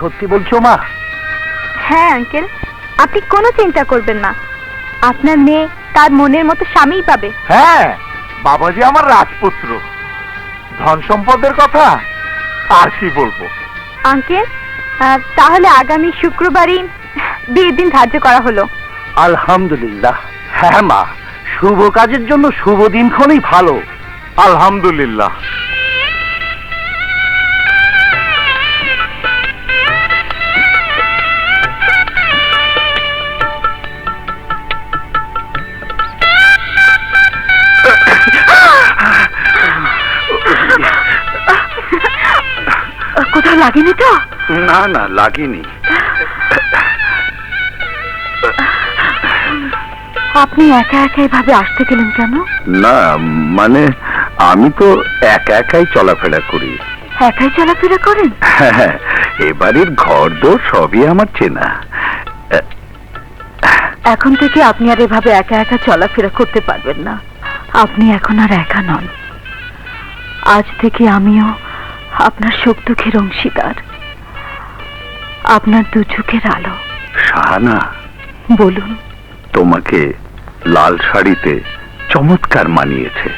সত্যি বলছো মা? হ্যাঁ আঙ্কেল। আপনি কোনো চিন্তা করবেন না। আপনার মেয়ে তার মনের মতো স্বামীই পাবে। হ্যাঁ বাবাজি আমার রাজপুত্র। ধন সম্পদের কথা আর কি বলব? আঙ্কেল আহ, তাহলে আগামী শুক্রবারই বিয়ের দিন ধার্য করা হলো। আলহামদুলিল্লাহ। হ্যাঁ মা শুভ কাজের জন্য শুভ দিনক্ষণই ভালো। আলহামদুলিল্লাহ। লাগেনি তো? না না লাগেনি। আপনি একা একা এভাবে আসতে গেলেন কেন? না মানে আমি তো একা একাই চলাফেরা করি। একাই চলাফেরা করেন? হ্যাঁ এবারের ঘর দোর সবই আমার চেনা। এখন থেকে আপনি আর এভাবে একা একা চলাফেরা করতে পারবেন না। আপনি এখন আর একা নন। আজ থেকে আমিও আপনার সুখ দুঃখের অংশীদার। আপনার দু চোখের আলো। শাহানা বলুন। তোমাকে লাল শাড়িতে চমৎকার মানিয়েছে।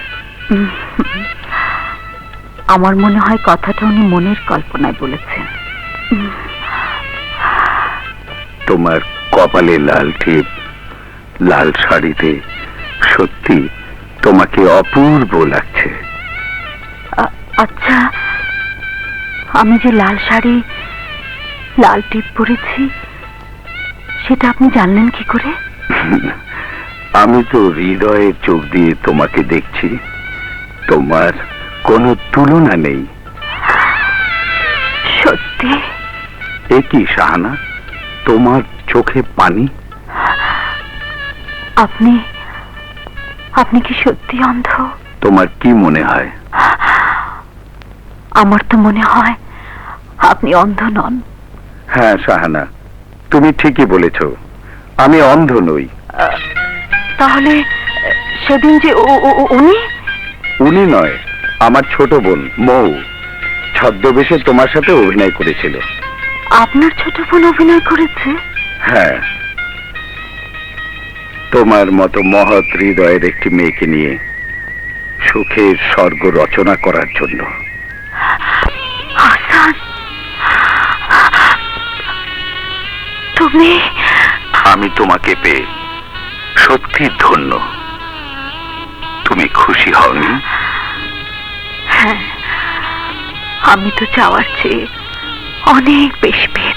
আমার মনে হয় কথাটা উনি মনের কল্পনায় বলেছেন। তোমার কপালে লাল টিপ লাল শাড়িতে সত্যি তোমাকে অপূর্ব লাগছে। আচ্ছা আমি যে লাল শাড়ি লাল টিপ পরেছি সেটা আপনি জানলেন কি করে? আমি তো হৃদয়ের চোখ দিয়ে তোমাকে দেখছি। তোমার কোনো তুলনা নেই। সত্যি? এ কি শাহানা? তোমার চোখে পানি? আপনি আপনি কি সত্যি অন্ধ? তোমার কি মনে হয়? আমার তো মনে হয় আপনি অন্ধ নন। হ্যাঁ শাহানা তুমি ঠিকই বলেছ। আমি অন্ধ নই। তাহলে সেদিন যে উনি? উনি নয় আমার ছোট বোন মৌ। ছদ্মবেশে তোমার সাথে অভিনয় করেছিল। আপনার ছোট বোন অভিনয় করেছে? হ্যাঁ। তোমার মতো মহৎ হৃদয়ের একটি মেয়েকে নিয়ে সুখের স্বর্গ রচনা করার জন্য। তুমি আমি তোমাকে পেয়ে সত্যি ধন্য। তুমি খুশি হওনি হ্যাঁ? আমি তো চাওয়ার চেয়ে অনেক বেশি পেয়েছি